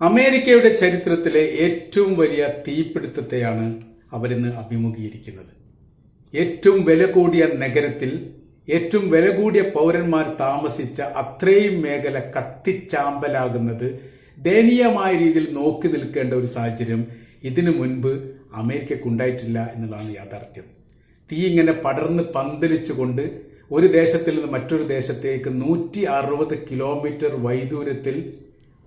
അമേരിക്കയുടെ ചരിത്രത്തിലെ ഏറ്റവും വലിയ തീപിടുത്തത്തെയാണ് അവരിന്ന് അഭിമുഖീകരിക്കുന്നത്. ഏറ്റവും വില കൂടിയ നഗരത്തിൽ ഏറ്റവും വില കൂടിയ പൗരന്മാർ താമസിച്ച അത്രയും മേഖല കത്തിച്ചാമ്പലാകുന്നത് ദയനീയമായ രീതിയിൽ നോക്കി നിൽക്കേണ്ട ഒരു സാഹചര്യം ഇതിനു മുൻപ് അമേരിക്കക്കുണ്ടായിട്ടില്ല എന്നുള്ളതാണ് യാഥാർത്ഥ്യം. തീ ഇങ്ങനെ പടർന്ന് പന്തലിച്ചുകൊണ്ട് ഒരു ദേശത്തിൽ നിന്ന് മറ്റൊരു ദേശത്തേക്ക് നൂറ്റി അറുപത് കിലോമീറ്റർ വൈദൂരത്തിൽ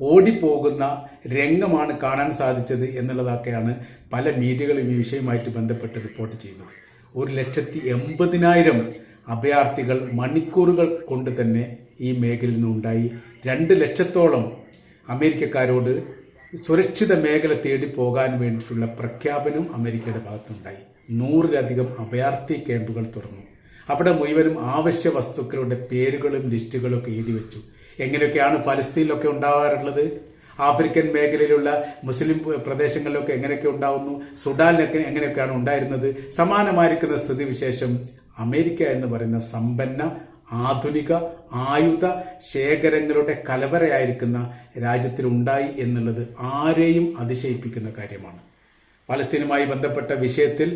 ഓടിപ്പോകുന്ന രംഗമാണ് കാണാൻ സാധിച്ചത് എന്നുള്ളതൊക്കെയാണ് പല മീഡിയകളും ഈ വിഷയവുമായിട്ട് ബന്ധപ്പെട്ട് റിപ്പോർട്ട് ചെയ്യുന്നത് ഒരു ലക്ഷത്തി എൺപതിനായിരം അഭയാർത്ഥികൾ മണിക്കൂറുകൾ കൊണ്ട് തന്നെ ഈ മേഖലയിൽ നിന്നുണ്ടായി. രണ്ട് ലക്ഷത്തോളം അമേരിക്കക്കാരോട് സുരക്ഷിത മേഖല തേടി പോകാൻ വേണ്ടിയിട്ടുള്ള പ്രഖ്യാപനം അമേരിക്കയുടെ ഭാഗത്തുണ്ടായി. നൂറിലധികം അഭയാർത്ഥി ക്യാമ്പുകൾ തുറന്നു. അവിടെ മുഴുവനും ആവശ്യ വസ്തുക്കളുടെ പേരുകളും ലിസ്റ്റുകളും ഒക്കെ എഴുതി വെച്ചു. എങ്ങനെയൊക്കെയാണ് ഫലസ്തീനിലൊക്കെ ഉണ്ടാവാറുള്ളത്? ആഫ്രിക്കൻ മേഖലയിലുള്ള മുസ്ലിം പ്രദേശങ്ങളിലൊക്കെ എങ്ങനെയൊക്കെ ഉണ്ടാവുന്നു? സുഡാനിലൊക്കെ എങ്ങനെയൊക്കെയാണ് ഉണ്ടായിരുന്നത്? സമാനമായിരിക്കുന്ന സ്ഥിതിവിശേഷം അമേരിക്ക എന്ന് പറയുന്ന സമ്പന്ന ആധുനിക ആയുധ ശേഖരങ്ങളുടെ കലവറയായിരിക്കുന്ന രാജ്യത്തിലുണ്ടായി എന്നുള്ളത് ആരെയും അതിശയിപ്പിക്കുന്ന കാര്യമാണ്. ഫലസ്തീനുമായി ബന്ധപ്പെട്ട വിഷയത്തിൽ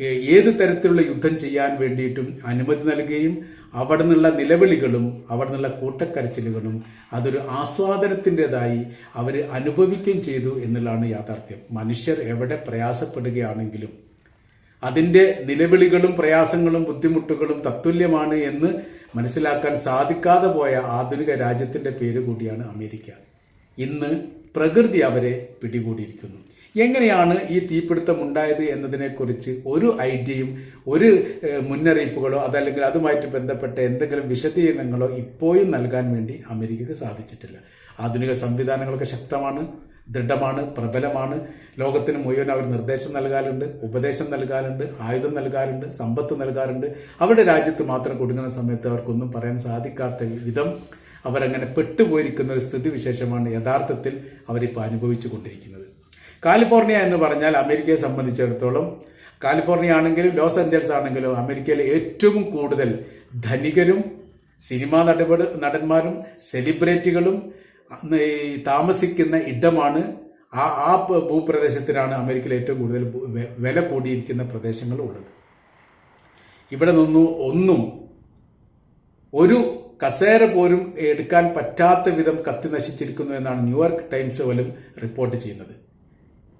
ഏത് തരത്തിലുള്ള യുദ്ധം ചെയ്യാൻ വേണ്ടിയിട്ടും അനുമതി നൽകുകയും അവിടെ നിന്നുള്ള നിലവിളികളും അവിടെ നിന്നുള്ള കൂട്ടക്കരച്ചിലുകളും അതൊരു ആസ്വാദനത്തിന്റെതായി അവർ അനുഭവിക്കുകയും ചെയ്തു എന്നുള്ളതാണ് യാഥാർത്ഥ്യം. മനുഷ്യർ എവിടെ പ്രയാസപ്പെടുകയാണെങ്കിലും അതിന്റെ നിലവിളികളും പ്രയാസങ്ങളും ബുദ്ധിമുട്ടുകളും തത്തുല്യമാണ് എന്ന് മനസ്സിലാക്കാൻ സാധിക്കാതെ പോയ ആധുനിക രാജ്യത്തിന്റെ പേര് കൂടിയാണ് അമേരിക്ക. ഇന്ന് പ്രകൃതി അവരെ പിടികൂടിയിരിക്കുന്നു. എങ്ങനെയാണ് ഈ തീപിടുത്തം ഉണ്ടായത് എന്നതിനെക്കുറിച്ച് ഒരു ഐഡിയയും ഒരു മുന്നറിയിപ്പുകളോ അതല്ലെങ്കിൽ അതുമായിട്ട് ബന്ധപ്പെട്ട എന്തെങ്കിലും വിശദീകരണങ്ങളോ ഇപ്പോഴും നൽകാൻ വേണ്ടി അമേരിക്കക്ക് സാധിച്ചിട്ടില്ല. ആധുനിക സംവിധാനങ്ങളൊക്കെ ശക്തമാണ് ദൃഢമാണ് പ്രബലമാണ്. ലോകത്തിന് മുഴുവൻ അവർ നിർദ്ദേശം നൽകാറുണ്ട് ഉപദേശം നൽകാറുണ്ട് ആയുധം നൽകാറുണ്ട് സമ്പത്ത് നൽകാറുണ്ട്. അവരുടെ രാജ്യത്ത് മാത്രം കൊടുക്കുന്ന സമയത്ത് അവർക്കൊന്നും പറയാൻ സാധിക്കാത്ത വിധം അവരങ്ങനെ പെട്ടുപോയിരിക്കുന്ന ഒരു സ്ഥിതിവിശേഷമാണ് യഥാർത്ഥത്തിൽ അവരിപ്പോൾ അനുഭവിച്ചു കൊണ്ടിരിക്കുന്നത് കാലിഫോർണിയ എന്ന് പറഞ്ഞാൽ അമേരിക്കയെ സംബന്ധിച്ചിടത്തോളം കാലിഫോർണിയ ആണെങ്കിലും ലോസ് ഏഞ്ചൽസ് ആണെങ്കിലും അമേരിക്കയിലെ ഏറ്റവും കൂടുതൽ ധനികരും സിനിമാ നടപടി നടന്മാരും സെലിബ്രിറ്റികളും താമസിക്കുന്ന ഇടമാണ് ആ ആ ഭൂപ്രദേശത്തിനാണ് അമേരിക്കയിൽ ഏറ്റവും കൂടുതൽ വില കൂടിയിരിക്കുന്ന പ്രദേശങ്ങൾ ഉള്ളത് ഇവിടെ നിന്നും ഒന്നും ഒരു കസേര പോലും എടുക്കാൻ പറ്റാത്ത വിധം കത്തി നശിച്ചിരിക്കുന്നു എന്നാണ് ന്യൂയോർക്ക് ടൈംസ് പോലും റിപ്പോർട്ട് ചെയ്യുന്നത്.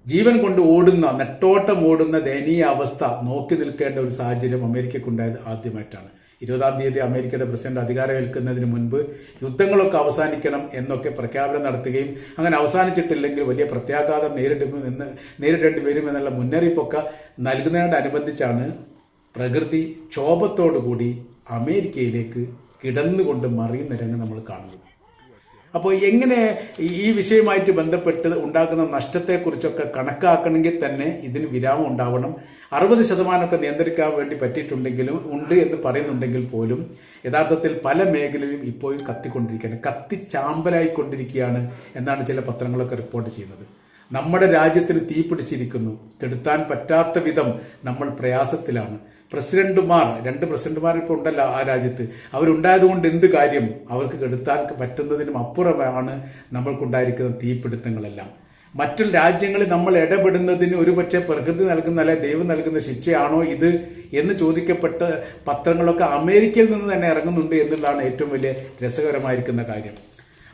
ജീവൻ കൊണ്ട് ഓടുന്ന നെട്ടോട്ടം ഓടുന്ന ദയനീയ അവസ്ഥ നോക്കി നിൽക്കേണ്ട ഒരു സാഹചര്യം അമേരിക്കയ്ക്കുണ്ടായത് ആദ്യമായിട്ടാണ്. ഇരുപതാം തീയതി അമേരിക്കയുടെ പ്രസിഡന്റ് അധികാരമേൽക്കുന്നതിന് മുൻപ് യുദ്ധങ്ങളൊക്കെ അവസാനിക്കണം എന്നൊക്കെ പ്രഖ്യാപനം നടത്തുകയും അങ്ങനെ അവസാനിച്ചിട്ടില്ലെങ്കിൽ വലിയ പ്രത്യാഘാതം നേരിടുമെന്ന് നേരിടേണ്ടി വരും എന്നുള്ള മുന്നറിയിപ്പൊക്കെ നൽകുന്നതിനോടനുബന്ധിച്ചാണ് പ്രകൃതി ക്ഷോഭത്തോടുകൂടി അമേരിക്കയിലേക്ക് കിടന്നുകൊണ്ട് മറിയുന്ന രംഗം നമ്മൾ കാണുന്നു. അപ്പോൾ എങ്ങനെ ഈ- വിഷയമായിട്ട് ബന്ധപ്പെട്ട് ഉണ്ടാക്കുന്ന നഷ്ടത്തെക്കുറിച്ചൊക്കെ കണക്കാക്കണമെങ്കിൽ തന്നെ ഇതിന് വിരാമം ഉണ്ടാവണം. അറുപത് ശതമാനമൊക്കെ നിയന്ത്രിക്കാൻ വേണ്ടി പറ്റിയിട്ടുണ്ടെങ്കിലും ഉണ്ട് എന്ന് പറയുന്നുണ്ടെങ്കിൽ പോലും യഥാർത്ഥത്തിൽ പല മേഖലയിലും ഇപ്പോഴും കത്തിക്കൊണ്ടിരിക്കുകയാണ്. കത്തിച്ചാമ്പലായിക്കൊണ്ടിരിക്കുകയാണ് എന്നാണ് ചില പത്രങ്ങളൊക്കെ റിപ്പോർട്ട് ചെയ്യുന്നത്. നമ്മുടെ രാജ്യത്തിന് തീ പിടിച്ചിരിക്കുന്നു കെടുത്താൻ പറ്റാത്ത വിധം നമ്മൾ പ്രയാസത്തിലാണ്. പ്രസിഡന്റുമാർ രണ്ട് പ്രസിഡന്റുമാർ ഇപ്പോൾ ഉണ്ടല്ലോ ആ രാജ്യത്ത്. അവരുണ്ടായതുകൊണ്ട് എന്ത് കാര്യം? അവർക്ക് കെടുത്താൻ പറ്റുന്നതിനും അപ്പുറമാണ് നമ്മൾക്കുണ്ടായിരിക്കുന്ന തീപിടുത്തങ്ങളെല്ലാം. മറ്റു രാജ്യങ്ങളിൽ നമ്മൾ ഇടപെടുന്നതിന് ഒരുപക്ഷെ പ്രകൃതി നൽകുന്ന അല്ലെ ദൈവം നൽകുന്ന ശിക്ഷയാണോ ഇത് എന്ന് ചോദിക്കപ്പെട്ട പത്രങ്ങളൊക്കെ അമേരിക്കയിൽ നിന്ന് തന്നെ ഇറങ്ങുന്നുണ്ട് എന്നുള്ളതാണ് ഏറ്റവും വലിയ രസകരമായിരിക്കുന്ന കാര്യം.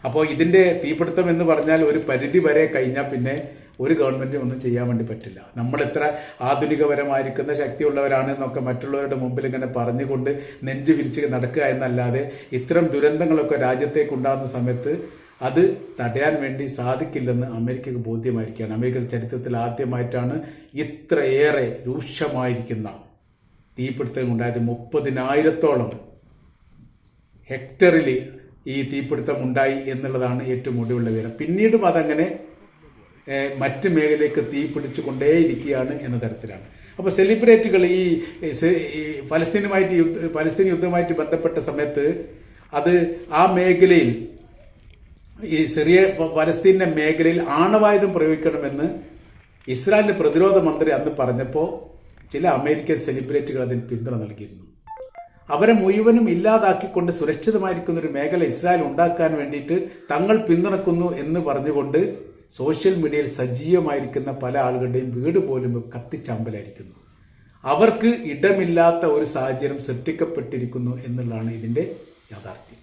അപ്പോൾ ഇതിന്റെ തീപിടുത്തം എന്ന് പറഞ്ഞാൽ ഒരു പരിധി വരെ കഴിഞ്ഞാൽ പിന്നെ ഒരു ഗവൺമെന്റിനും ഒന്നും ചെയ്യാൻ വേണ്ടി പറ്റില്ല. നമ്മൾ എത്ര ആധുനികപരമായിരിക്കുന്ന ശക്തിയുള്ളവരാണ് എന്നൊക്കെ മറ്റുള്ളവരുടെ മുമ്പിൽ ഇങ്ങനെ പറഞ്ഞുകൊണ്ട് നെഞ്ചു വിരിച്ച് നടക്കുക എന്നല്ലാതെ ഇത്തരം ദുരന്തങ്ങളൊക്കെ രാജ്യത്തേക്ക് ഉണ്ടാകുന്ന സമയത്ത് അത് തടയാൻ വേണ്ടി സാധിക്കില്ലെന്ന് അമേരിക്കക്ക് ബോധ്യമായിരിക്കുകയാണ്. അമേരിക്കയുടെ ചരിത്രത്തിൽ ആദ്യമായിട്ടാണ് ഇത്രയേറെ രൂക്ഷമായിരിക്കുന്ന തീപിടുത്തം ഉണ്ടായത്. മുപ്പതിനായിരത്തോളം ഹെക്ടറിൽ ഈ തീപിടുത്തം ഉണ്ടായി എന്നുള്ളതാണ് ഏറ്റവും ഒടുവിലുള്ള വിവരം. പിന്നീടും അതങ്ങനെ മറ്റ് മേഖലയിലേക്ക് തീ പിടിച്ചു കൊണ്ടേയിരിക്കുകയാണ് എന്ന തരത്തിലാണ്. അപ്പോൾ സെലിബ്രേറ്റുകൾ ഈ ഫലസ്തീനുമായിട്ട് യുദ്ധ ഫലസ്തീൻ യുദ്ധവുമായിട്ട് ബന്ധപ്പെട്ട സമയത്ത് അത് ആ മേഖലയിൽ ഈ ചെറിയ ഫ- ഫലസ്തീന്റെ മേഖലയിൽ ആണവായുധം പ്രയോഗിക്കണമെന്ന് ഇസ്രായേലിന്റെ പ്രതിരോധ മന്ത്രി അന്ന് പറഞ്ഞപ്പോൾ ചില അമേരിക്കൻ സെലിബ്രേറ്റുകൾ അതിന് പിന്തുണ നൽകിയിരുന്നു. അവരെ മുഴുവനും ഇല്ലാതാക്കിക്കൊണ്ട് സുരക്ഷിതമായിരിക്കുന്ന ഒരു മേഖല ഇസ്രായേൽ ഉണ്ടാക്കാൻ വേണ്ടിയിട്ട് തങ്ങൾ പിന്തുണക്കുന്നു എന്ന് പറഞ്ഞുകൊണ്ട് സോഷ്യൽ മീഡിയയിൽ സജീവമായിരിക്കുന്ന പല ആളുകളുടെയും വീട് പോലും കത്തിച്ചമ്പലായിരിക്കുന്നു. അവർക്ക് ഇടമില്ലാത്ത ഒരു സാഹചര്യം സൃഷ്ടിക്കപ്പെട്ടിരിക്കുന്നു എന്നുള്ളതാണ് ഇതിന്റെ യാഥാർത്ഥ്യം.